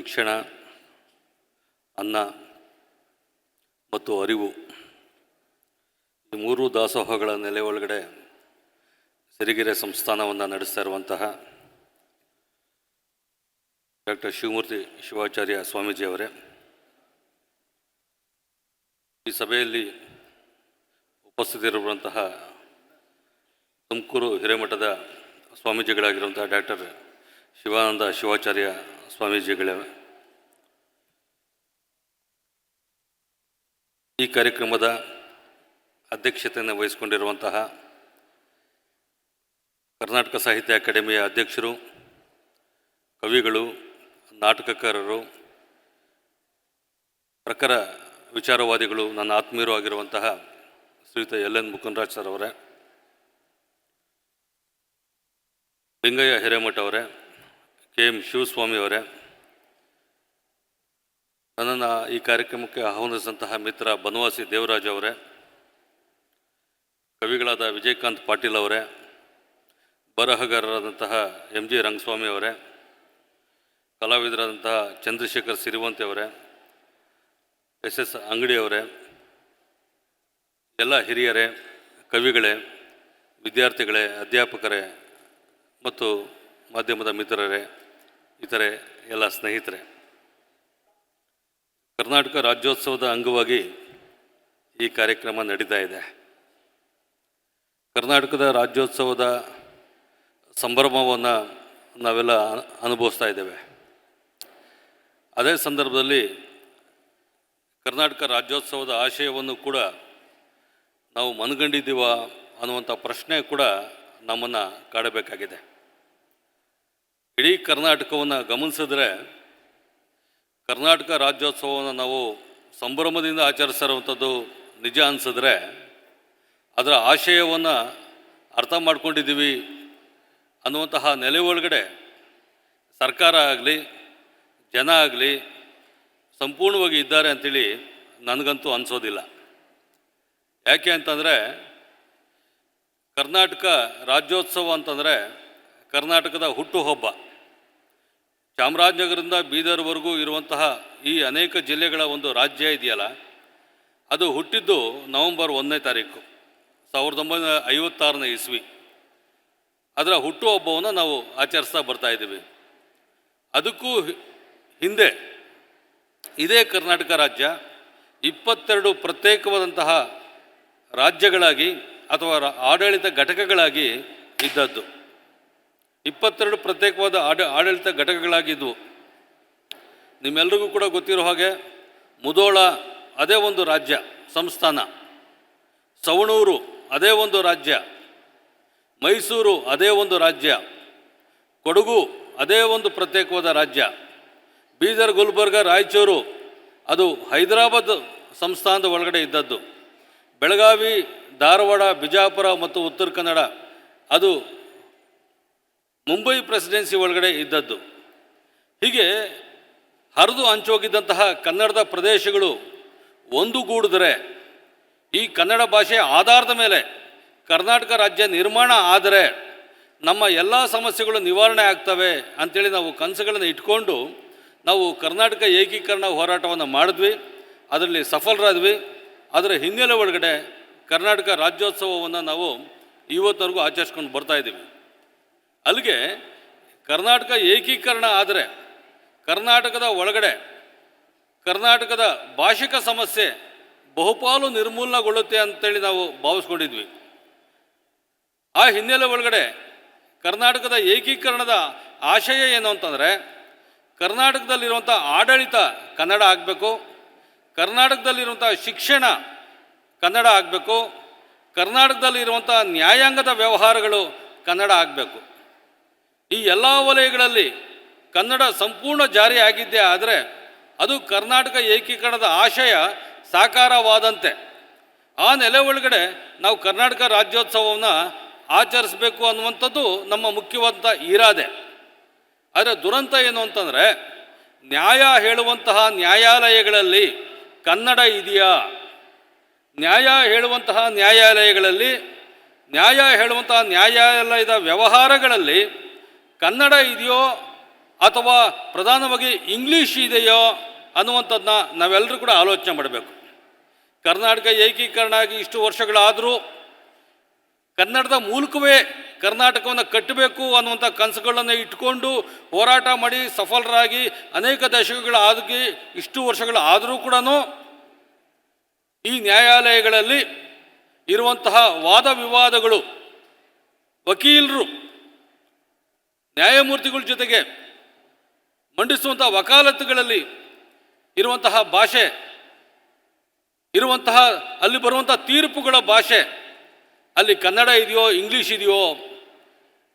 ಶಿಕ್ಷಣ, ಅನ್ನ ಮತ್ತು ಅರಿವು ಈ ಮೂರು ದಾಸೋಹಗಳ ನೆಲೆ ಒಳಗಡೆ ಸಿರಿಗೆರೆ ಸಂಸ್ಥಾನವನ್ನು ನಡೆಸ್ತಾ ಇರುವಂತಹ ಡಾಕ್ಟರ್ ಶಿವಮೂರ್ತಿ ಶಿವಾಚಾರ್ಯ ಸ್ವಾಮೀಜಿಯವರೇ ಈ ಸಭೆಯಲ್ಲಿ ಉಪಸ್ಥಿತರಿರುವಂತಹ ತುಮಕೂರು ಹಿರೇಮಠದ ಸ್ವಾಮೀಜಿಗಳಾಗಿರುವಂತಹ ಡಾಕ್ಟರ್ ಶಿವಾನಂದ ಶಿವಾಚಾರ್ಯ ಸ್ವಾಮೀಜಿಗಳೇ. ಈ ಕಾರ್ಯಕ್ರಮದ ಅಧ್ಯಕ್ಷತೆಯನ್ನು ವಹಿಸಿಕೊಂಡಿರುವಂತಹ ಕರ್ನಾಟಕ ಸಾಹಿತ್ಯ ಅಕಾಡೆಮಿಯ ಅಧ್ಯಕ್ಷರು, ಕವಿಗಳು, ನಾಟಕಕಾರರು, ಪ್ರಖರ ವಿಚಾರವಾದಿಗಳು, ನನ್ನ ಆತ್ಮೀಯರು ಆಗಿರುವಂತಹ ಶ್ರೀಯುತ ಎಲ್ ಎನ್ ಮುಕುಂದರಾಜ್ ಸರ್ ಅವರೇ, ಲಿಂಗಯ್ಯ ಹಿರೇಮಠ ಅವರೇ ಕೆ ಎಂ ಶಿವಸ್ವಾಮಿ ಅವರೇ, ನನ್ನನ್ನು ಈ ಕಾರ್ಯಕ್ರಮಕ್ಕೆ ಆಹ್ವಾನಿಸಿದಂತಹ ಮಿತ್ರ ಬನವಾಸಿ ದೇವರಾಜ್ ಅವರೇ, ಕವಿಗಳಾದ ವಿಜಯಕಾಂತ್ ಪಾಟೀಲ್ ಅವರೇ, ಬರಹಗಾರರಾದಂತಹ ಎಂ ಜಿ ರಂಗಸ್ವಾಮಿ ಅವರೇ, ಕಲಾವಿದರಾದಂತಹ ಚಂದ್ರಶೇಖರ್ ಸಿರಿವಂತಿ ಅವರೇ, ಎಸ್ ಎಸ್ ಅಂಗಡಿ ಅವರೇ, ಎಲ್ಲ ಹಿರಿಯರೇ, ಕವಿಗಳೇ, ವಿದ್ಯಾರ್ಥಿಗಳೇ, ಅಧ್ಯಾಪಕರೇ ಮತ್ತು ಮಾಧ್ಯಮದ ಮಿತ್ರರೇ ಇತರೆ ಎಲ್ಲ ಸ್ನೇಹಿತರೆ, ಕರ್ನಾಟಕ ರಾಜ್ಯೋತ್ಸವದ ಅಂಗವಾಗಿ ಈ ಕಾರ್ಯಕ್ರಮ ನಡೀತಾ ಇದೆ. ಕರ್ನಾಟಕದ ರಾಜ್ಯೋತ್ಸವದ ಸಂಭ್ರಮವನ್ನು ನಾವೆಲ್ಲ ಅನು- ಅನುಭವಿಸ್ತಾ ಇದ್ದೇವೆ. ಅದೇ ಸಂದರ್ಭದಲ್ಲಿ ಕರ್ನಾಟಕ ರಾಜ್ಯೋತ್ಸವದ ಆಶಯವನ್ನು ಕೂಡ ನಾವು ಮನಗಂಡಿದ್ದೀವ ಅನ್ನುವಂಥ ಪ್ರಶ್ನೆ ಕೂಡ ನಮ್ಮನ್ನು ಕಾಡಬೇಕಾಗಿದೆ. ಇಡೀ ಕರ್ನಾಟಕವನ್ನು ಗಮನಿಸಿದ್ರೆ ಕರ್ನಾಟಕ ರಾಜ್ಯೋತ್ಸವವನ್ನು ನಾವು ಸಂಭ್ರಮದಿಂದ ಆಚರಿಸಿರುವಂಥದ್ದು ನಿಜ ಅನಿಸಿದ್ರೆ ಅದರ ಆಶಯವನ್ನು ಅರ್ಥ ಮಾಡ್ಕೊಂಡಿದ್ದೀವಿ ಅನ್ನುವಂತಹ ನೆಲೆ ಒಳಗಡೆ ಸರ್ಕಾರ ಆಗಲಿ, ಜನ ಆಗಲಿ ಸಂಪೂರ್ಣವಾಗಿ ಇದ್ದಾರೆ ಅಂಥೇಳಿ ನನಗಂತೂ ಅನಿಸೋದಿಲ್ಲ. ಯಾಕೆ ಅಂತಂದರೆ ಕರ್ನಾಟಕ ರಾಜ್ಯೋತ್ಸವ ಅಂತಂದರೆ ಕರ್ನಾಟಕದ ಹುಟ್ಟುಹಬ್ಬ. ಚಾಮರಾಜನಗರದಿಂದ ಬೀದರ್ವರೆಗೂ ಇರುವಂತಹ ಈ ಅನೇಕ ಜಿಲ್ಲೆಗಳ ಒಂದು ರಾಜ್ಯ ಇದೆಯಲ್ಲ, ಅದು ಹುಟ್ಟಿದ್ದು ನವೆಂಬರ್ ಒಂದನೇ ತಾರೀಕು, ಸಾವಿರದ ಒಂಬೈನೂರ ಐವತ್ತಾರನೇ ಇಸ್ವಿ. ಅದರ ಹುಟ್ಟುಹಬ್ಬವನ್ನು ನಾವು ಆಚರಿಸ್ತಾ ಬರ್ತಾ ಇದ್ದೀವಿ. ಅದಕ್ಕೂ ಹಿಂದೆ ಇದೇ ಕರ್ನಾಟಕ ರಾಜ್ಯ ಇಪ್ಪತ್ತೆರಡು ಪ್ರತ್ಯೇಕವಾದಂತಹ ರಾಜ್ಯಗಳಾಗಿ ಅಥವಾ ಆಡಳಿತ ಘಟಕಗಳಾಗಿ ಇದ್ದದ್ದು. ಇಪ್ಪತ್ತೆರಡು ಪ್ರತ್ಯೇಕವಾದ ಆಡ, ಆಡಳಿತ ಘಟಕಗಳಾಗಿದ್ದವು ನಿಮ್ಮೆಲ್ರಿಗೂ ಕೂಡ ಗೊತ್ತಿರೋ ಹಾಗೆ ಮುದೋಳ ಅದೇ ಒಂದು ರಾಜ್ಯ, ಸಂಸ್ಥಾನ. ಸವಣೂರು ಅದೇ ಒಂದು ರಾಜ್ಯ. ಮೈಸೂರು ಅದೇ ಒಂದು ರಾಜ್ಯ. ಕೊಡಗು ಅದೇ ಒಂದು ಪ್ರತ್ಯೇಕವಾದ ರಾಜ್ಯ. ಬೀದರ್, ಗುಲ್ಬರ್ಗ, ರಾಯಚೂರು ಅದು ಹೈದರಾಬಾದ್ ಸಂಸ್ಥಾನದ ಒಳಗಡೆ ಇದ್ದದ್ದು. ಬೆಳಗಾವಿ, ಧಾರವಾಡ, ಬಿಜಾಪುರ ಮತ್ತು ಉತ್ತರ ಕನ್ನಡ ಅದು ಮುಂಬೈ ಪ್ರೆಸಿಡೆನ್ಸಿ ಒಳಗಡೆ ಇದ್ದದ್ದು. ಹೀಗೆ ಹರಿದು ಹಂಚೋಗಿದ್ದಂತಹ ಕನ್ನಡದ ಪ್ರದೇಶಗಳು ಒಂದುಗೂಡಿದರೆ ಈ ಕನ್ನಡ ಭಾಷೆ ಆಧಾರದ ಮೇಲೆ ಕರ್ನಾಟಕ ರಾಜ್ಯ ನಿರ್ಮಾಣ ಆದರೆ ನಮ್ಮ ಎಲ್ಲ ಸಮಸ್ಯೆಗಳು ನಿವಾರಣೆ ಆಗ್ತವೆ ಅಂಥೇಳಿ ನಾವು ಕನಸುಗಳನ್ನು ಇಟ್ಕೊಂಡು ನಾವು ಕರ್ನಾಟಕ ಏಕೀಕರಣ ಹೋರಾಟವನ್ನು ಮಾಡಿದ್ವಿ, ಅದರಲ್ಲಿ ಸಫಲರಾದ್ವಿ. ಅದರ ಹಿನ್ನೆಲೆ ಒಳಗಡೆ ಕರ್ನಾಟಕ ರಾಜ್ಯೋತ್ಸವವನ್ನು ನಾವು ಇವತ್ತವರೆಗೂ ಆಚರಿಸ್ಕೊಂಡು ಬರ್ತಾ ಇದ್ದೀವಿ. ಅಲ್ಲಿಗೆ ಕರ್ನಾಟಕ ಏಕೀಕರಣ ಆದರೆ, ಕರ್ನಾಟಕದ ಒಳಗಡೆ, ಕರ್ನಾಟಕದ ಭಾಷಿಕ ಸಮಸ್ಯೆ ಬಹುಪಾಲು ನಿರ್ಮೂಲನಗೊಳ್ಳುತ್ತೆ ಅಂತೇಳಿ ನಾವು ಭಾವಿಸ್ಕೊಂಡಿದ್ವಿ. ಆ ಹಿನ್ನೆಲೆ ಒಳಗಡೆ ಕರ್ನಾಟಕದ ಏಕೀಕರಣದ ಆಶಯ ಏನು ಅಂತಂದರೆ, ಕರ್ನಾಟಕದಲ್ಲಿರುವಂಥ ಆಡಳಿತ ಕನ್ನಡ ಆಗಬೇಕು, ಕರ್ನಾಟಕದಲ್ಲಿರುವಂಥ ಶಿಕ್ಷಣ ಕನ್ನಡ ಆಗಬೇಕು, ಕರ್ನಾಟಕದಲ್ಲಿರುವಂಥ ನ್ಯಾಯಾಂಗದ ವ್ಯವಹಾರಗಳು ಕನ್ನಡ ಆಗಬೇಕು. ಈ ಎಲ್ಲ ವಲಯಗಳಲ್ಲಿ ಕನ್ನಡ ಸಂಪೂರ್ಣ ಜಾರಿ ಆಗಿದ್ದೇ ಆದರೆ ಅದು ಕರ್ನಾಟಕ ಏಕೀಕರಣದ ಆಶಯ ಸಾಕಾರವಾದಂತೆ. ಆ ನೆಲೆ ಒಳಗಡೆ ನಾವು ಕರ್ನಾಟಕ ರಾಜ್ಯೋತ್ಸವವನ್ನು ಆಚರಿಸಬೇಕು ಅನ್ನುವಂಥದ್ದು ನಮ್ಮ ಮುಖ್ಯವಂತ ಇರಾದೆ. ಆದರೆ ದುರಂತ ಏನು ಅಂತಂದರೆ ನ್ಯಾಯ ಹೇಳುವಂತಹ ನ್ಯಾಯಾಲಯಗಳಲ್ಲಿ ಕನ್ನಡ ಇದೆಯಾ? ನ್ಯಾಯ ಹೇಳುವಂತಹ ನ್ಯಾಯಾಲಯಗಳಲ್ಲಿ, ನ್ಯಾಯ ಹೇಳುವಂತಹ ನ್ಯಾಯಾಲಯದ ವ್ಯವಹಾರಗಳಲ್ಲಿ ಕನ್ನಡ ಇದೆಯೋ ಅಥವಾ ಪ್ರಧಾನವಾಗಿ ಇಂಗ್ಲೀಷ್ ಇದೆಯೋ ಅನ್ನುವಂಥದ್ದನ್ನ ನಾವೆಲ್ಲರೂ ಕೂಡ ಆಲೋಚನೆ ಮಾಡಬೇಕು. ಕರ್ನಾಟಕ ಏಕೀಕರಣ ಆಗಿ ಇಷ್ಟು ವರ್ಷಗಳಾದರೂ ಕನ್ನಡದ ಮೂಲಕವೇ ಕರ್ನಾಟಕವನ್ನು ಕಟ್ಟಬೇಕು ಅನ್ನುವಂಥ ಕನಸುಗಳನ್ನು ಇಟ್ಕೊಂಡು ಹೋರಾಟ ಮಾಡಿ ಸಫಲರಾಗಿ ಅನೇಕ ದಶಕಗಳಾಗಿ ಇಷ್ಟು ವರ್ಷಗಳಾದರೂ ಕೂಡ ಈ ನ್ಯಾಯಾಲಯಗಳಲ್ಲಿ ಇರುವಂತಹ ವಾದ ವಿವಾದಗಳು ವಕೀಲರು ನ್ಯಾಯಮೂರ್ತಿಗಳ ಜೊತೆಗೆ ಮಂಡಿಸುವಂತಹ ವಕಾಲತ್ತುಗಳಲ್ಲಿ ಇರುವಂತಹ ಭಾಷೆ, ಇರುವಂತಹ ಅಲ್ಲಿ ಬರುವಂತಹ ತೀರ್ಪುಗಳ ಭಾಷೆ, ಅಲ್ಲಿ ಕನ್ನಡ ಇದೆಯೋ, ಇಂಗ್ಲೀಷ್ ಇದೆಯೋ,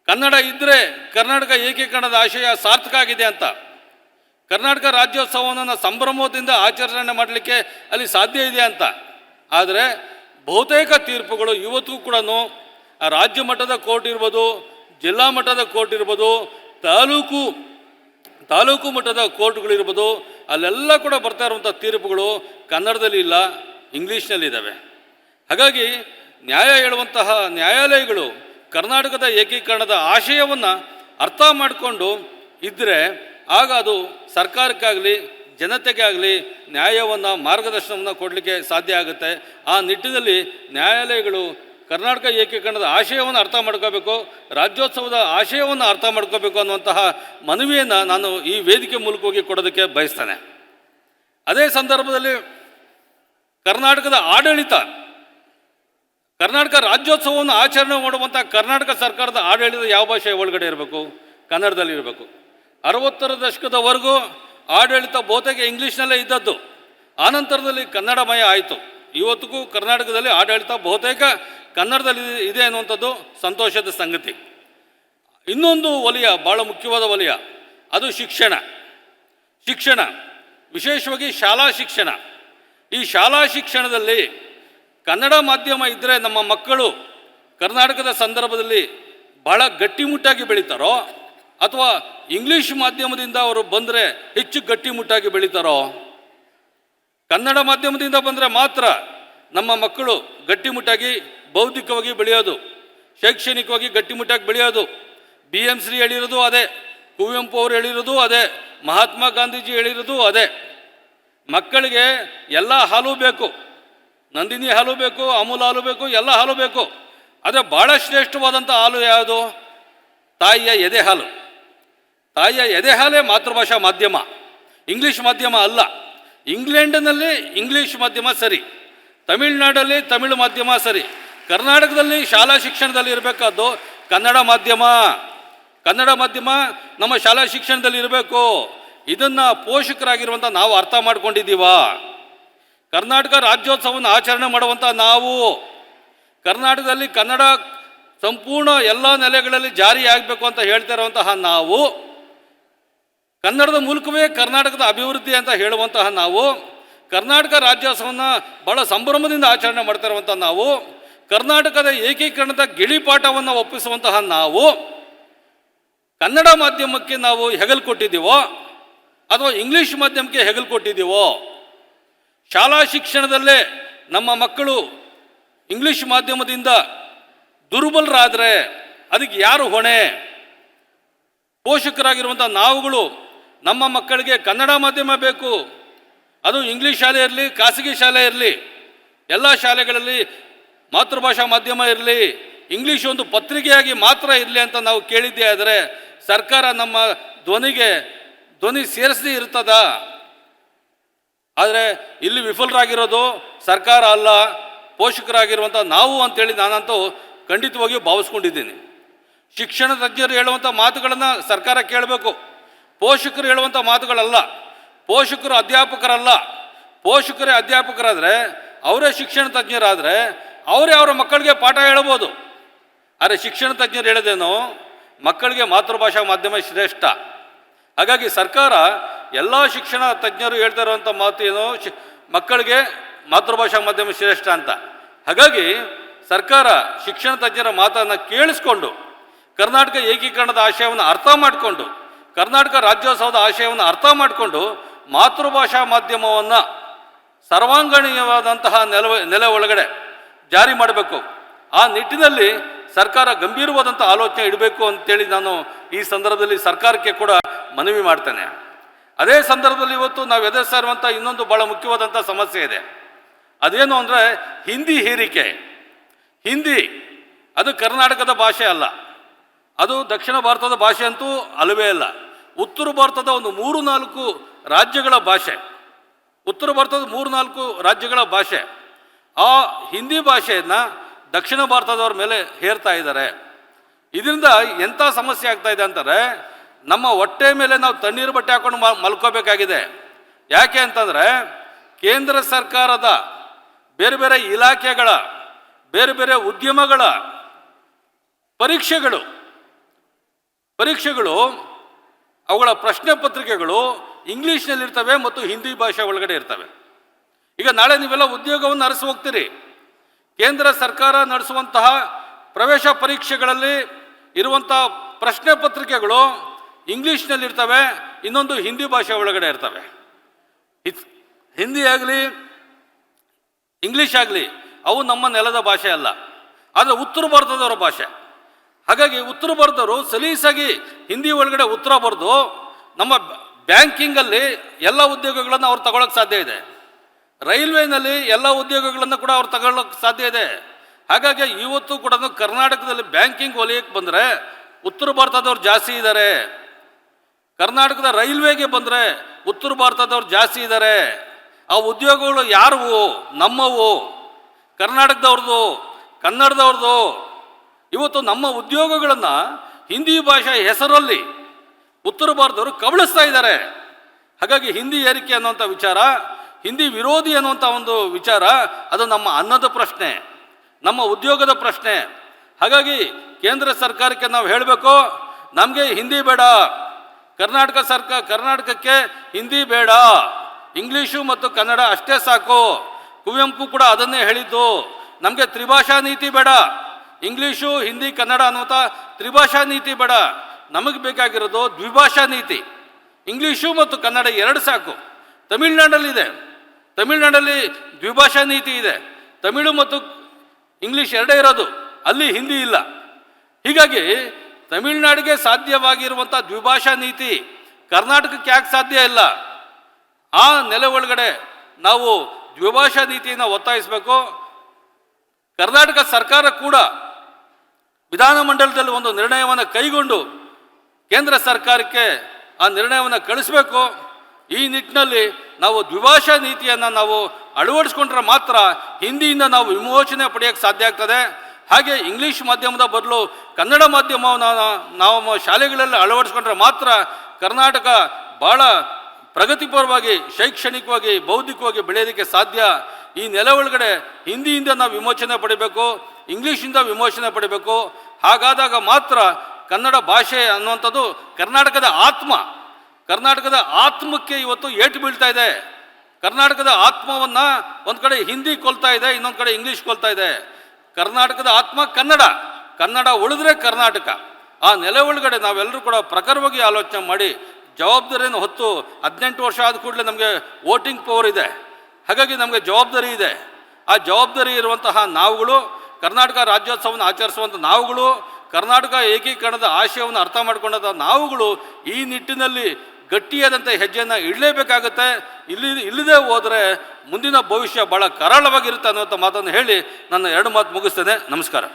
ಕನ್ನಡ ಇದ್ದರೆ ಕರ್ನಾಟಕ ಏಕೀಕರಣದ ಆಶಯ ಸಾರ್ಥಕ ಆಗಿದೆ ಅಂತ. ಕರ್ನಾಟಕ ರಾಜ್ಯೋತ್ಸವವನ್ನು ಸಂಭ್ರಮದಿಂದ ಆಚರಣೆ ಮಾಡಲಿಕ್ಕೆ ಅಲ್ಲಿ ಸಾಧ್ಯ ಇದೆ ಅಂತ. ಆದರೆ ಬಹುತೇಕ ತೀರ್ಪುಗಳು ಇವತ್ತಿಗೂ ಕೂಡ ರಾಜ್ಯ ಮಟ್ಟದ ಕೋರ್ಟ್ ಇರ್ಬೋದು ಜಿಲ್ಲಾ ಮಟ್ಟದ ಕೋರ್ಟ್ ಇರ್ಬೋದು, ತಾಲೂಕು ತಾಲೂಕು ಮಟ್ಟದ ಕೋರ್ಟ್ಗಳಿರ್ಬೋದು ಅಲ್ಲೆಲ್ಲ ಕೂಡ ಬರ್ತಾ ಇರುವಂಥ ತೀರ್ಪುಗಳು ಕನ್ನಡದಲ್ಲಿ ಇಲ್ಲ ಇಂಗ್ಲೀಷ್ನಲ್ಲಿದ್ದಾವೆ ಹಾಗಾಗಿ ನ್ಯಾಯ ಹೇಳುವಂತಹ ನ್ಯಾಯಾಲಯಗಳು ಕರ್ನಾಟಕದ ಏಕೀಕರಣದ ಆಶಯವನ್ನು ಅರ್ಥ ಮಾಡಿಕೊಂಡು ಇದ್ದರೆ ಆಗ ಅದು ಸರ್ಕಾರಕ್ಕಾಗಲಿ, ಜನತೆಗಾಗಲಿ ನ್ಯಾಯವನ್ನು ಮಾರ್ಗದರ್ಶನವನ್ನು ಕೊಡಲಿಕ್ಕೆ ಸಾಧ್ಯ ಆಗುತ್ತೆ. ಆ ನಿಟ್ಟಿನಲ್ಲಿ ನ್ಯಾಯಾಲಯಗಳು ಕರ್ನಾಟಕ ಏಕೀಕರಣದ ಆಶಯವನ್ನು ಅರ್ಥ ಮಾಡ್ಕೋಬೇಕು, ರಾಜ್ಯೋತ್ಸವದ ಆಶಯವನ್ನು ಅರ್ಥ ಮಾಡ್ಕೋಬೇಕು ಅನ್ನುವಂತಹ ಮನವಿಯನ್ನು ನಾನು ಈ ವೇದಿಕೆ ಮೂಲಕ ಹೋಗಿ ಕೊಡೋದಕ್ಕೆ ಬಯಸ್ತೇನೆ. ಅದೇ ಸಂದರ್ಭದಲ್ಲಿ ಕರ್ನಾಟಕದ ಆಡಳಿತ, ಕರ್ನಾಟಕ ರಾಜ್ಯೋತ್ಸವವನ್ನು ಆಚರಣೆ ಮಾಡುವಂಥ ಕರ್ನಾಟಕ ಸರ್ಕಾರದ ಆಡಳಿತ ಯಾವ ಭಾಷೆ ಒಳಗಡೆ ಇರಬೇಕು? ಕನ್ನಡದಲ್ಲಿ ಇರಬೇಕು. ಅರವತ್ತರ ದಶಕದವರೆಗೂ ಆಡಳಿತ ಬಹುತೇಕ ಇಂಗ್ಲೀಷ್ನಲ್ಲೇ ಇದ್ದದ್ದು. ಆನಂತರದಲ್ಲಿ ಕನ್ನಡಮಯ ಆಯಿತು. ಇವತ್ತಿಗೂ ಕರ್ನಾಟಕದಲ್ಲಿ ಆಡಳಿತ ಬಹುತೇಕ ಕನ್ನಡದಲ್ಲಿ ಇದೆ ಅನ್ನುವಂಥದ್ದು ಸಂತೋಷದ ಸಂಗತಿ. ಇನ್ನೊಂದು ವಲಯ ಭಾಳ ಮುಖ್ಯವಾದ ವಲಯ, ಅದು ಶಿಕ್ಷಣ. ಶಿಕ್ಷಣ, ವಿಶೇಷವಾಗಿ ಶಾಲಾ ಶಿಕ್ಷಣ. ಈ ಶಾಲಾ ಶಿಕ್ಷಣದಲ್ಲಿ ಕನ್ನಡ ಮಾಧ್ಯಮ ಇದ್ದರೆ ನಮ್ಮ ಮಕ್ಕಳು ಕರ್ನಾಟಕದ ಸಂದರ್ಭದಲ್ಲಿ ಬಹಳ ಗಟ್ಟಿಮುಟ್ಟಾಗಿ ಬೆಳೀತಾರೋ, ಅಥವಾ ಇಂಗ್ಲೀಷ್ ಮಾಧ್ಯಮದಿಂದ ಅವರು ಬಂದರೆ ಹೆಚ್ಚು ಗಟ್ಟಿಮುಟ್ಟಾಗಿ ಬೆಳೀತಾರೋ? ಕನ್ನಡ ಮಾಧ್ಯಮದಿಂದ ಬಂದರೆ ಮಾತ್ರ ನಮ್ಮ ಮಕ್ಕಳು ಗಟ್ಟಿಮುಟ್ಟಾಗಿ ಬೌದ್ಧಿಕವಾಗಿ ಬೆಳೆಯೋದು, ಶೈಕ್ಷಣಿಕವಾಗಿ ಗಟ್ಟಿಮುಟ್ಟಾಗಿ ಬೆಳೆಯೋದು ಬಿ ಎಂ ಶ್ರೀ ಹೇಳಿರೋದು ಅದೇ, ಕುವೆಂಪು ಅವರು ಹೇಳಿರೋದು ಅದೇ, ಮಹಾತ್ಮ ಗಾಂಧೀಜಿ ಹೇಳಿರೋದು ಅದೇ. ಮಕ್ಕಳಿಗೆ ಎಲ್ಲ ಹಾಲು ಬೇಕು, ನಂದಿನಿ ಹಾಲು ಬೇಕು, ಅಮೂಲ್ ಹಾಲು ಬೇಕು, ಎಲ್ಲ ಹಾಲು ಬೇಕು. ಆದರೆ ಭಾಳ ಶ್ರೇಷ್ಠವಾದಂಥ ಹಾಲು ಯಾವುದು? ತಾಯಿಯ ಎದೆ ಹಾಲು. ತಾಯಿಯ ಎದೆ ಹಾಲೇ ಮಾತೃಭಾಷಾ ಮಾಧ್ಯಮ. ಇಂಗ್ಲೀಷ್ ಮಾಧ್ಯಮ ಅಲ್ಲ. ಇಂಗ್ಲೆಂಡ್ನಲ್ಲಿ ಇಂಗ್ಲೀಷ್ ಮಾಧ್ಯಮ ಸರಿ. ತಮಿಳುನಾಡಲ್ಲಿ ತಮಿಳು ಮಾಧ್ಯಮ ಸರಿ. ಕರ್ನಾಟಕದಲ್ಲಿ ಶಾಲಾ ಶಿಕ್ಷಣದಲ್ಲಿ ಇರಬೇಕಾದ್ದು ಕನ್ನಡ ಮಾಧ್ಯಮ. ಕನ್ನಡ ಮಾಧ್ಯಮ ನಮ್ಮ ಶಾಲಾ ಶಿಕ್ಷಣದಲ್ಲಿ ಇರಬೇಕು. ಇದನ್ನು ಪೋಷಕರಾಗಿರುವಂಥ ನಾವು ಅರ್ಥ ಮಾಡ್ಕೊಂಡಿದ್ದೀವ. ಕರ್ನಾಟಕ ರಾಜ್ಯೋತ್ಸವವನ್ನು ಆಚರಣೆ ಮಾಡುವಂಥ ನಾವು. ಕರ್ನಾಟಕದಲ್ಲಿ ಕನ್ನಡ ಸಂಪೂರ್ಣ ಎಲ್ಲ ನೆಲೆಗಳಲ್ಲಿ ಜಾರಿಯಾಗಬೇಕು ಅಂತ ಹೇಳ್ತಾ ಇರುವಂತಹ ನಾವು. ಕನ್ನಡದ ಮೂಲಕವೇ ಕರ್ನಾಟಕದ ಅಭಿವೃದ್ಧಿ ಅಂತ ಹೇಳುವಂತಹ ನಾವು. ಕರ್ನಾಟಕ ರಾಜ್ಯೋತ್ಸವವನ್ನು ಭಾಳ ಸಂಭ್ರಮದಿಂದ ಆಚರಣೆ ಮಾಡ್ತಾ ಇರುವಂಥ ನಾವು. ಕರ್ನಾಟಕದ ಏಕೀಕರಣದ ಗಿಳಿಪಾಠವನ್ನು ಒಪ್ಪಿಸುವಂತಹ ನಾವು ಕನ್ನಡ ಮಾಧ್ಯಮಕ್ಕೆ ನಾವು ಹೆಗಲು ಕೊಟ್ಟಿದ್ದೀವೋ, ಅಥವಾ ಇಂಗ್ಲೀಷ್ ಮಾಧ್ಯಮಕ್ಕೆ ಹೆಗಲು ಕೊಟ್ಟಿದ್ದೀವೋ, ಶಾಲಾ ಶಿಕ್ಷಣದಲ್ಲೇ ನಮ್ಮ ಮಕ್ಕಳು ಇಂಗ್ಲೀಷ್ ಮಾಧ್ಯಮದಿಂದ ದುರ್ಬಲರಾದರೆ ಅದಕ್ಕೆ ಯಾರು ಹೊಣೆ? ಪೋಷಕರಾಗಿರುವಂಥ ನಾವುಗಳು ನಮ್ಮ ಮಕ್ಕಳಿಗೆ ಕನ್ನಡ ಮಾಧ್ಯಮ ಬೇಕು. ಅದು ಇಂಗ್ಲೀಷ್ ಶಾಲೆ ಇರಲಿ, ಖಾಸಗಿ ಶಾಲೆ ಇರಲಿ, ಎಲ್ಲ ಶಾಲೆಗಳಲ್ಲಿ ಮಾತೃಭಾಷಾ ಮಾಧ್ಯಮ ಇರಲಿ, ಇಂಗ್ಲೀಷ್ ಒಂದು ಪತ್ರಿಕೆಯಾಗಿ ಮಾತ್ರ ಇರಲಿ ಅಂತ ನಾವು ಕೇಳಿದ್ದೇ ಆದರೆ ಸರ್ಕಾರ ನಮ್ಮ ಧ್ವನಿಗೆ, ಧ್ವನಿ ಸೇರಿಸದೇ ಇರ್ತದ? ಆದರೆ ಇಲ್ಲಿ ವಿಫಲರಾಗಿರೋದು ಸರ್ಕಾರ ಅಲ್ಲ ಪೋಷಕರಾಗಿರುವಂಥ ನಾವು ಅಂತೇಳಿ ನಾನಂತೂ ಖಂಡಿತವಾಗಿಯೂ ಭಾವಿಸ್ಕೊಂಡಿದ್ದೀನಿ. ಶಿಕ್ಷಣ ತಜ್ಞರು ಹೇಳುವಂಥ ಮಾತುಗಳನ್ನು ಸರ್ಕಾರ ಕೇಳಬೇಕು. ಪೋಷಕರು ಹೇಳುವಂಥ ಮಾತುಗಳಲ್ಲ. ಪೋಷಕರು ಅಧ್ಯಾಪಕರಲ್ಲ. ಪೋಷಕರೇ ಅಧ್ಯಾಪಕರಾದರೆ ಅವರೇ ಶಿಕ್ಷಣ ತಜ್ಞರಾದರೆ ಅವರೇ ಅವರ ಮಕ್ಕಳಿಗೆ ಪಾಠ ಹೇಳ್ಬೋದು. ಆದರೆ ಶಿಕ್ಷಣ ತಜ್ಞರು ಹೇಳಿದೇನು, ಮಕ್ಕಳಿಗೆ ಮಾತೃಭಾಷಾ ಮಾಧ್ಯಮ ಶ್ರೇಷ್ಠ. ಹಾಗಾಗಿ ಸರ್ಕಾರ ಎಲ್ಲ ಶಿಕ್ಷಣ ತಜ್ಞರು ಹೇಳ್ತಾ ಇರುವಂಥ ಮಾತು ಏನು, ಶಿ, ಮಕ್ಕಳಿಗೆ ಮಾತೃಭಾಷಾ ಮಾಧ್ಯಮ ಶ್ರೇಷ್ಠ ಅಂತ. ಹಾಗಾಗಿ ಸರ್ಕಾರ ಶಿಕ್ಷಣ ತಜ್ಞರ ಮಾತನ್ನು ಕೇಳಿಸ್ಕೊಂಡು, ಕರ್ನಾಟಕ ಏಕೀಕರಣದ ಆಶಯವನ್ನು ಅರ್ಥ ಮಾಡಿಕೊಂಡು, ಕರ್ನಾಟಕ ರಾಜ್ಯೋತ್ಸವದ ಆಶಯವನ್ನು ಅರ್ಥ ಮಾಡಿಕೊಂಡು ಮಾತೃಭಾಷಾ ಮಾಧ್ಯಮವನ್ನು ಸರ್ವಾಂಗಣೀಯವಾದಂತಹ ನೆಲ ನೆಲೆ ಒಳಗಡೆ ಜಾರಿ ಮಾಡಬೇಕು. ಆ ನಿಟ್ಟಿನಲ್ಲಿ ಸರ್ಕಾರ ಗಂಭೀರವಾದಂಥ ಆಲೋಚನೆ ಇಡಬೇಕು ಅಂತೇಳಿ ನಾನು ಈ ಸಂದರ್ಭದಲ್ಲಿ ಸರ್ಕಾರಕ್ಕೆ ಕೂಡ ಮನವಿ ಮಾಡ್ತೇನೆ. ಅದೇ ಸಂದರ್ಭದಲ್ಲಿ ಇವತ್ತು ನಾವು ಎದುರಿಸ್ತಾ ಇರುವಂಥ ಇನ್ನೊಂದು ಭಾಳ ಮುಖ್ಯವಾದಂಥ ಸಮಸ್ಯೆ ಇದೆ. ಅದೇನು ಅಂದರೆ ಹಿಂದಿ ಹೇರಿಕೆ. ಹಿಂದಿ ಅದು ಕರ್ನಾಟಕದ ಭಾಷೆ ಅಲ್ಲ. ಅದು ದಕ್ಷಿಣ ಭಾರತದ ಭಾಷೆ ಅಂತೂ ಅಲ್ಲವೇ ಅಲ್ಲ. ಉತ್ತರ ಭಾರತದ ಒಂದು ಮೂರು ನಾಲ್ಕು ರಾಜ್ಯಗಳ ಭಾಷೆ. ಉತ್ತರ ಭಾರತದ ಮೂರು ನಾಲ್ಕು ರಾಜ್ಯಗಳ ಭಾಷೆ. ಆ ಹಿಂದಿ ಭಾಷೆಯನ್ನು ದಕ್ಷಿಣ ಭಾರತದವ್ರ ಮೇಲೆ ಹೇರ್ತಾ ಇದ್ದಾರೆ. ಇದರಿಂದ ಎಂಥ ಸಮಸ್ಯೆ ಆಗ್ತಾ ಇದೆ ಅಂತಾರೆ ನಮ್ಮ ಹೊಟ್ಟೆ ಮೇಲೆ ನಾವು ತಣ್ಣೀರು ಬಟ್ಟೆ ಹಾಕೊಂಡು ಮಲ್ಕೋಬೇಕಾಗಿದೆ. ಯಾಕೆ ಅಂತಂದರೆ, ಕೇಂದ್ರ ಸರ್ಕಾರದ ಬೇರೆ ಬೇರೆ ಇಲಾಖೆಗಳ, ಬೇರೆ ಬೇರೆ ಉದ್ಯಮಗಳ ಪರೀಕ್ಷೆಗಳು ಪರೀಕ್ಷೆಗಳು, ಅವುಗಳ ಪ್ರಶ್ನೆ ಪತ್ರಿಕೆಗಳು ಇಂಗ್ಲೀಷ್ನಲ್ಲಿರ್ತವೆ ಮತ್ತು ಹಿಂದಿ ಭಾಷೆ ಒಳಗಡೆ ಇರ್ತವೆ. ಈಗ ನಾಳೆ ನೀವೆಲ್ಲ ಉದ್ಯೋಗವನ್ನು ಅರಸಿ ಹೋಗ್ತೀರಿ. ಕೇಂದ್ರ ಸರ್ಕಾರ ನಡೆಸುವಂತಹ ಪ್ರವೇಶ ಪರೀಕ್ಷೆಗಳಲ್ಲಿ ಇರುವಂಥ ಪ್ರಶ್ನೆ ಪತ್ರಿಕೆಗಳು ಇಂಗ್ಲೀಷ್ನಲ್ಲಿರ್ತವೆ ಇನ್ನೊಂದು ಹಿಂದಿ ಭಾಷೆ ಒಳಗಡೆ ಇರ್ತವೆ. ಹಿಂದಿ ಆಗಲಿ, ಇಂಗ್ಲೀಷ್ ಆಗಲಿ, ಅವು ನಮ್ಮ ನೆಲದ ಭಾಷೆ ಅಲ್ಲ. ಆದರೆ ಉತ್ತರ ಭಾರತದವರ ಭಾಷೆ. ಹಾಗಾಗಿ ಉತ್ತರ ಭಾರತದವರು ಸಲೀಸಾಗಿ ಹಿಂದಿ ಒಳಗಡೆ ಉತ್ತರ ಬರೆದು ನಮ್ಮ ಬ್ಯಾಂಕಿಂಗಲ್ಲಿ ಎಲ್ಲ ಉದ್ಯೋಗಗಳನ್ನು ಅವ್ರು ತಗೊಳಕ್ಕೆ ಸಾಧ್ಯ ಇದೆ. ರೈಲ್ವೇನಲ್ಲಿ ಎಲ್ಲ ಉದ್ಯೋಗಗಳನ್ನು ಕೂಡ ಅವ್ರು ತಗೊಳ್ಳೋಕೆ ಸಾಧ್ಯ ಇದೆ. ಹಾಗಾಗಿ ಇವತ್ತು ಕೂಡ ಕರ್ನಾಟಕದಲ್ಲಿ ಬ್ಯಾಂಕಿಂಗ್ ವಲಯಕ್ಕೆ ಬಂದರೆ ಉತ್ತರ ಭಾರತದವ್ರು ಜಾಸ್ತಿ ಇದ್ದಾರೆ ಕರ್ನಾಟಕದ ರೈಲ್ವೆಗೆ ಬಂದರೆ ಉತ್ತರ ಭಾರತದವ್ರು ಜಾಸ್ತಿ ಇದ್ದಾರೆ ಆ ಉದ್ಯೋಗಗಳು ಯಾರವು? ನಮ್ಮವು. ಕರ್ನಾಟಕದವ್ರದ್ದು ಕನ್ನಡದವ್ರದ್ದು ಇವತ್ತು ನಮ್ಮ ಉದ್ಯೋಗಗಳನ್ನು ಹಿಂದಿ ಭಾಷೆ ಹೆಸರಲ್ಲಿ ಉತ್ತರ ಭಾರತದವರು ಕಬಳಿಸ್ತಾ ಇದ್ದಾರೆ ಹಾಗಾಗಿ ಹಿಂದಿ ಏರಿಕೆ ಅನ್ನುವಂಥ ವಿಚಾರ ಹಿಂದಿ ವಿರೋಧಿ ಅನ್ನುವಂಥ ಒಂದು ವಿಚಾರ, ಅದು ನಮ್ಮ ಅನ್ನದ ಪ್ರಶ್ನೆ, ನಮ್ಮ ಉದ್ಯೋಗದ ಪ್ರಶ್ನೆ. ಹಾಗಾಗಿ ಕೇಂದ್ರ ಸರ್ಕಾರಕ್ಕೆ ನಾವು ಹೇಳಬೇಕು, ನಮಗೆ ಹಿಂದಿ ಬೇಡ. ಕರ್ನಾಟಕ ಸರ್ಕಾರ ಕರ್ನಾಟಕಕ್ಕೆ ಹಿಂದಿ ಬೇಡ. ಇಂಗ್ಲೀಷು ಮತ್ತು ಕನ್ನಡ ಅಷ್ಟೇ ಸಾಕು. ಕುವೆಂಪು ಕೂಡ ಅದನ್ನೇ ಹೇಳಿದ್ದು. ನಮಗೆ ತ್ರಿಭಾಷಾ ನೀತಿ ಬೇಡ. ಇಂಗ್ಲೀಷು ಹಿಂದಿ, ಕನ್ನಡ ಅನ್ನುವಂಥ ತ್ರಿಭಾಷಾ ನೀತಿ ಬೇಡ. ನಮಗೆ ಬೇಕಾಗಿರೋದು ದ್ವಿಭಾಷಾ ನೀತಿ. ಇಂಗ್ಲೀಷು ಮತ್ತು ಕನ್ನಡ ಎರಡು ಸಾಕು. ತಮಿಳ್ನಾಡಲ್ಲಿದೆ. ತಮಿಳ್ನಾಡಲ್ಲಿ ದ್ವಿಭಾಷಾ ನೀತಿ ಇದೆ. ತಮಿಳು ಮತ್ತು ಇಂಗ್ಲೀಷ್ ಎರಡೇ ಇರೋದು. ಅಲ್ಲಿ ಹಿಂದಿ ಇಲ್ಲ. ಹೀಗಾಗಿ ತಮಿಳುನಾಡಿಗೆ ಸಾಧ್ಯವಾಗಿರುವಂಥ ದ್ವಿಭಾಷಾ ನೀತಿ ಕರ್ನಾಟಕಕ್ಕೆ ಯಾಕೆ ಸಾಧ್ಯ ಇಲ್ಲ? ಆ ನೆಲೆ ಒಳಗಡೆ ನಾವು ದ್ವಿಭಾಷಾ ನೀತಿಯನ್ನು ಒತ್ತಾಯಿಸಬೇಕು. ಕರ್ನಾಟಕ ಸರ್ಕಾರ ಕೂಡ ವಿಧಾನಮಂಡಲದಲ್ಲಿ ಒಂದು ನಿರ್ಣಯವನ್ನು ಕೈಗೊಂಡು ಕೇಂದ್ರ ಸರ್ಕಾರಕ್ಕೆ ಆ ನಿರ್ಣಯವನ್ನು ಕಳಿಸಬೇಕು. ಈ ನಿಟ್ಟಿನಲ್ಲಿ ನಾವು ದ್ವಿಭಾಷಾ ನೀತಿಯನ್ನು ನಾವು ಅಳವಡಿಸ್ಕೊಂಡ್ರೆ ಮಾತ್ರ ಹಿಂದಿಯಿಂದ ನಾವು ವಿಮೋಚನೆ ಪಡೆಯೋಕ್ಕೆ ಸಾಧ್ಯ ಆಗ್ತದೆ. ಹಾಗೆ ಇಂಗ್ಲೀಷ್ ಮಾಧ್ಯಮದ ಬದಲು ಕನ್ನಡ ಮಾಧ್ಯಮವನ್ನು ನಾವು ಶಾಲೆಗಳಲ್ಲಿ ಅಳವಡಿಸ್ಕೊಂಡ್ರೆ ಮಾತ್ರ ಕರ್ನಾಟಕ ಭಾಳ ಪ್ರಗತಿಪರವಾಗಿ, ಶೈಕ್ಷಣಿಕವಾಗಿ, ಬೌದ್ಧಿಕವಾಗಿ ಬೆಳೆಯೋದಕ್ಕೆ ಸಾಧ್ಯ. ಈ ನೆಲ ಒಳಗಡೆ ಹಿಂದಿಯಿಂದ ನಾವು ವಿಮೋಚನೆ ಪಡಿಬೇಕು ಇಂಗ್ಲೀಷಿಂದ ವಿಮೋಚನೆ ಪಡಿಬೇಕು. ಹಾಗಾದಾಗ ಮಾತ್ರ ಕನ್ನಡ ಭಾಷೆ ಅನ್ನುವಂಥದ್ದು ಕರ್ನಾಟಕದ ಆತ್ಮ. ಕರ್ನಾಟಕದ ಆತ್ಮಕ್ಕೆ ಇವತ್ತು ಏಟು ಬೀಳ್ತಾ ಇದೆ. ಕರ್ನಾಟಕದ ಆತ್ಮವನ್ನು ಒಂದು ಕಡೆ ಹಿಂದಿ ಕೊಲ್ತಾ ಇದೆ, ಇನ್ನೊಂದು ಕಡೆ ಇಂಗ್ಲೀಷ್ ಕೊಲ್ತಾ ಇದೆ. ಕರ್ನಾಟಕದ ಆತ್ಮ ಕನ್ನಡ. ಕನ್ನಡ ಉಳಿದ್ರೆ ಕರ್ನಾಟಕ. ಆ ನೆಲೆ ಒಳಗಡೆ ನಾವೆಲ್ಲರೂ ಕೂಡ ಪ್ರಖರವಾಗಿ ಆಲೋಚನೆ ಮಾಡಿ ಜವಾಬ್ದಾರಿಯನ್ನು ಹೊತ್ತು ಹದಿನೆಂಟು ವರ್ಷ ಆದ ಕೂಡಲೇ ನಮಗೆ ವೋಟಿಂಗ್ ಪವರ್ ಇದೆ. ಹಾಗಾಗಿ ನಮಗೆ ಜವಾಬ್ದಾರಿ ಇದೆ. ಆ ಜವಾಬ್ದಾರಿ ಇರುವಂತಹ ನಾವುಗಳು, ಕರ್ನಾಟಕ ರಾಜ್ಯೋತ್ಸವವನ್ನು ಆಚರಿಸುವಂಥ ನಾವುಗಳು, ಕರ್ನಾಟಕ ಏಕೀಕರಣದ ಆಶಯವನ್ನು ಅರ್ಥ ಮಾಡಿಕೊಂಡಂಥ ನಾವುಗಳು ಈ ನಿಟ್ಟಿನಲ್ಲಿ ಗಟ್ಟಿಯಾದಂಥ ಹೆಜ್ಜೆಯನ್ನು ಇಡಲೇಬೇಕಾಗುತ್ತೆ. ಇಲ್ಲಿ, ಇಲ್ಲದೆ ಹೋದರೆ ಮುಂದಿನ ಭವಿಷ್ಯ ಭಾಳ ಕರಾಳವಾಗಿರುತ್ತೆ ಅನ್ನುವಂಥ ಮಾತನ್ನು ಹೇಳಿ ನನ್ನ ಎರಡು ಮಾತು ಮುಗಿಸ್ತೇನೆ. ನಮಸ್ಕಾರ.